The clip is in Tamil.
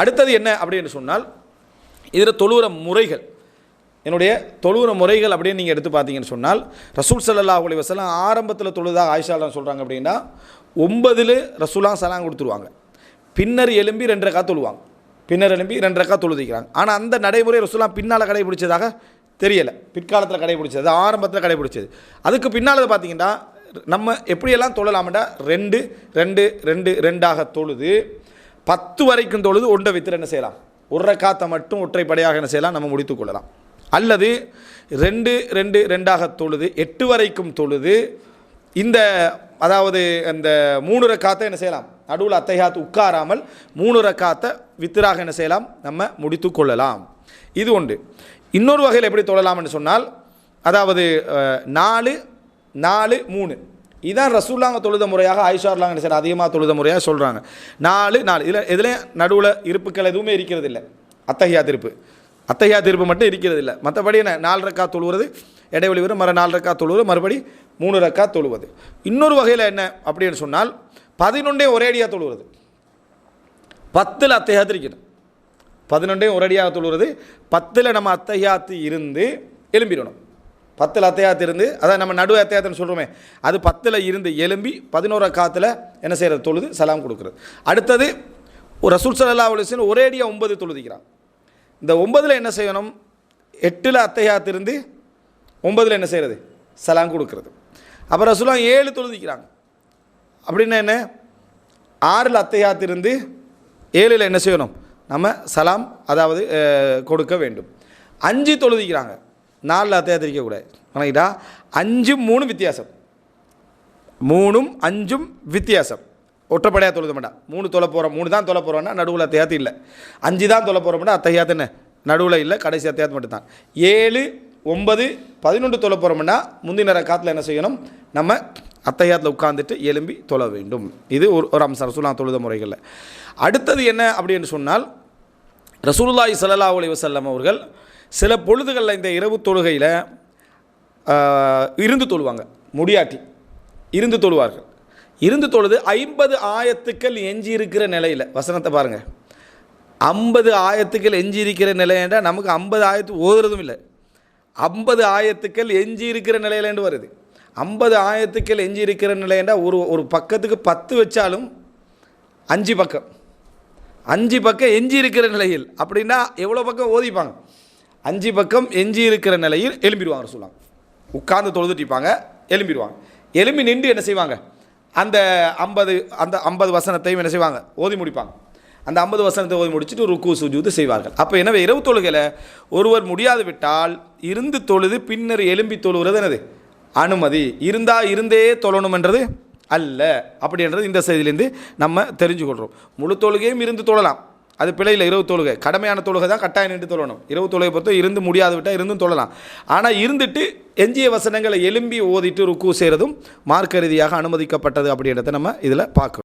அடுத்தது என்ன அப்படின்னு சொன்னால் இதில் தொழுகிற முறைகள். என்னுடைய தொழுகிற முறைகள் அப்படின்னு நீங்கள் எடுத்து பார்த்தீங்கன்னு சொன்னால் ரசூல் ஸல்லல்லாஹு அலி வசலாம் ஆரம்பத்தில் தொழுதாக ஆயிஷாலாம் சொல்கிறாங்க அப்படின்னா ஒன்பதில் ரசூலாம் சலாம் கொடுத்துருவாங்க. பின்னர் எலும்பி ரெண்டு ரக்கா தொழுவாங்க. பின்னர் எலும்பி ரெண்டு ரக்கா தொழுதிக்கிறாங்க ஆனால் அந்த நடைமுறை ரசூலாம் பின்னால் கடைபிடிச்சதாக தெரியலை. பிற்காலத்தில் கடைபிடிச்சது ஆரம்பத்தில் கடைபிடிச்சது. அதுக்கு பின்னால் பார்த்தீங்கன்னா நம்ம எப்படியெல்லாம் தொழலாமட்டா ரெண்டு ரெண்டு ரெண்டு ரெண்டாக தொழுது பத்து வரைக்கும் தொழுது ஒன்றை வித்திர என்ன செய்யலாம்? ஒரு ரக்காத்தை மட்டும் ஒற்றைப்படையாக என்ன செய்யலாம்? நம்ம முடித்துக்கொள்ளலாம் அல்லது ரெண்டு ரெண்டு ரெண்டாக தொழுது எட்டு வரைக்கும் தொழுது இந்த அதாவது அந்த மூணு ரக்காத்தை என்ன செய்யலாம்? நடுவில் அத்தையாத்து உட்காராமல் மூணு ரக்காத்தை வித்திராக என்ன செய்யலாம்? நம்ம முடித்து கொள்ளலாம். இது ஒன்று. இன்னொரு வகையில் எப்படி தொழலாம்னு சொன்னால் அதாவது நாலு நாலு மூணு. இதான் ரசூல்லாங்க தொழுத முறையாக ஆயிஷார்லாங்க சார் அதிகமாக தொழுத முறையாக சொல்கிறாங்க நாலு நாலு. இதில் இதில் நடுவில் இருப்புக்கள் எதுவுமே இருக்கிறது இல்லை அத்தகையா திருப்பு. அத்தகையா திருப்பு மட்டும் இருக்கிறது இல்லை மற்றபடி என்ன? நாலு ரக்கா தொழுவது இடைவெளி வரும் மறு நாலு ரக்கா தொழுவது மறுபடி மூணு ரக்கா தொழுவது இன்னொரு வகையில் என்ன அப்படின்னு சொன்னால் பதினொன்றே ஒரேடியாக தொழுவது பத்தில் அத்தையாத்து இருக்கணும். பதினொன்றே ஒரேடியாக தொழுவது பத்தில் நம்ம அத்தையாத்து இருந்து எலும்பிடணும் பத்தில் அத்தையாத்து இருந்து அதான் நம்ம நடு அத்தையாத்துன்னு சொல்கிறோமே அது பத்தில் இருந்து எலும்பி பதினோரா காத்தில் என்ன செய்கிறது தொழுது சலாம் கொடுக்குறது. அடுத்தது ஒரு ரசூல் சல்லா அலிஸ்வன் ஒரேடியாக ஒன்பது தொழுதிக்கிறான். இந்த ஒன்பதில் என்ன செய்யணும்? எட்டில் அத்தையாத்து இருந்து ஒன்பதில் என்ன செய்கிறது சலாம் கொடுக்குறது. அப்புறம் ரசூலா ஏழு தொழுதிக்கிறாங்க. அப்படின்னா என்ன? ஆறில் அத்தையாத்து இருந்து ஏழில் என்ன செய்யணும்? நம்ம சலாம் அதாவது கொடுக்க வேண்டும். அஞ்சு தொழுதிக்கிறாங்க. நாலில் அத்தையாத்து இருக்கக்கூடாது வணங்கிட்டா அஞ்சும் மூணு வித்தியாசம். மூணும் அஞ்சும் வித்தியாசம். ஒற்றைப்படையாக தொழுத மாட்டான் மூணு தொலை போகிறோம் மூணு தான் தொலை போகிறோம்னா நடுவில் அத்தையாத்து இல்லை. அஞ்சு தான் தொலை போகிறோம்னா அத்தையாத்துன்னு நடுவில் இல்லை. கடைசி அத்தையாத்து மட்டும்தான். ஏழு ஒன்பது பதினொன்று தொலை போகிறோம்னா முந்தின காலத்தில் என்ன செய்யணும்? நம்ம அத்தையாத்தில் உட்காந்துட்டு எலும்பி தொழ வேண்டும். இது ஒரு ஒரு அம்சம். ரசூலா தொழுத முறைகளில். அடுத்தது என்ன அப்படின்னு சொன்னால் ரசூலுல்லாய் சல்லா அலி வசல்லம் அவர்கள் சில பொழுதுகளில் இந்த இரவு தொழுகையில் இருந்து தொழுவாங்க. முடியாட்டி. இருந்து தொழுவார்கள். இருந்து தொழுது ஐம்பது ஆயத்துக்கள் எஞ்சி இருக்கிற நிலையில் வசனத்தை பாருங்கள் ஐம்பது ஆயத்துக்கள் எஞ்சி இருக்கிற நிலையண்டா நமக்கு ஐம்பது ஆயத்து ஓதுறதும் இல்லை. ஐம்பது ஆயத்துக்கள் எஞ்சி இருக்கிற நிலையிலேருந்து வருது. ஐம்பது ஆயத்துக்கள் எஞ்சி இருக்கிற நிலையண்டா ஒரு ஒரு பக்கத்துக்கு பத்து வச்சாலும் அஞ்சு பக்கம். அஞ்சு பக்கம் எஞ்சி இருக்கிற நிலையில் அப்படின்னா எவ்வளோ பக்கம் ஓதிப்பாங்க? அஞ்சு பக்கம் எஞ்சி இருக்கிற நிலையில் எலும்பிடுவாங்க சொல்லுவாங்க உட்கார்ந்து தொழுதுட்டிப்பாங்க எலும்பிடுவாங்க எலும்பி நின்று என்ன செய்வாங்க? அந்த ஐம்பது அந்த ஐம்பது வசனத்தையும் என்ன செய்வாங்க? ஓதி முடிப்பாங்க. அந்த ஐம்பது வசனத்தை ஓதி முடிச்சுட்டு ருக்கு சுஜூது செய்வார்கள். அப்போ எனவே இரவு தொழுகையில் ஒருவர் முடியாது விட்டால் இருந்து தொழுது பின்னர் எலும்பி தொழுகிறது என்னது? அனுமதி. இருந்தால் இருந்தே தொழணுமென்றது? அல்ல அப்படின்றது இந்த செய்தியிலேருந்து நம்ம தெரிஞ்சுக்கொள்கிறோம் முழு தொழுகையும் இருந்து தொழலாம். அது பிழையில் இரவு தொழுகை. கடமையான தொழுகை தான் கட்டாயம் நின்று தொழணும். இரவு தொழுகை பொறுத்த இருந்து முடியாது விட்டால் இருந்தும் தொழலாம். ஆனால் இருந்துட்டு எஞ்சிய வசனங்களை எலும்பி ஓதிட்டு ருக்கு செய்கிறதும் மார்க்க ரீதியாக அனுமதிக்கப்பட்டது அப்படின்றத நம்ம இதில் பார்க்குறோம்